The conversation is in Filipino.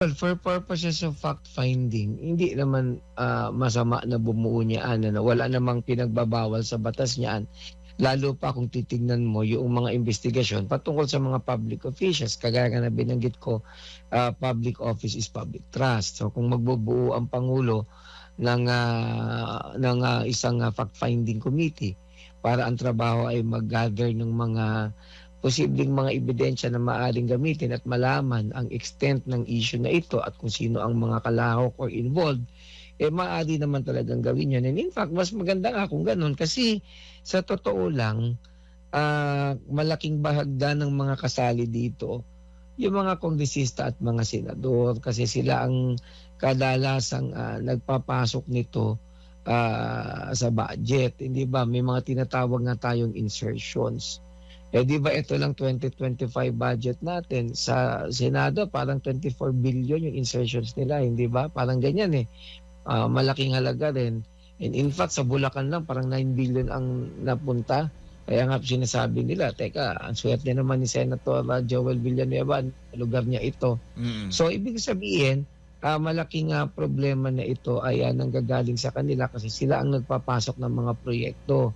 Well, for purposes of fact-finding, hindi naman ah, masama na bumuo niya ano, wala namang pinagbabawal sa batas niyan. Lalo pa kung titignan mo yung mga investigasyon patungkol sa mga public officials. Kagaya na binanggit ko, ah, public office is public trust. So kung magbubuo ang Pangulo ng, ah, ng ah, isang ah, fact-finding committee para ang trabaho ay mag-gather ng mga posibleng mga ebidensya na maaring gamitin at malaman ang extent ng issue na ito at kung sino ang mga kalahok or involved, eh maaari naman talagang gawin yun. And in fact, mas maganda nga kung ganun kasi sa totoo lang, ah, malaking bahagda ng mga kasali dito, yung mga kongresista at mga senador kasi sila ang kadalasang ah, nagpapasok nito ah, sa budget. Hindi ba? May mga tinatawag nga tayong insertions. Eh di ba ito lang 2025 budget natin sa Senado parang 24 billion yung insertions nila, hindi ba? Parang ganyan eh. Ah, malaking halaga rin. And in fact sa Bulacan lang parang 9 billion ang napunta. Kaya nga sinasabi nila, teka, ang swerte naman ni Senator ah, Joel Villanueva, lugar niya ito. Mm. So ibig sabihin, ah, malaking ah, problema na ito ay ah, nanggagaling sa kanila kasi sila ang nagpapasok ng mga proyekto.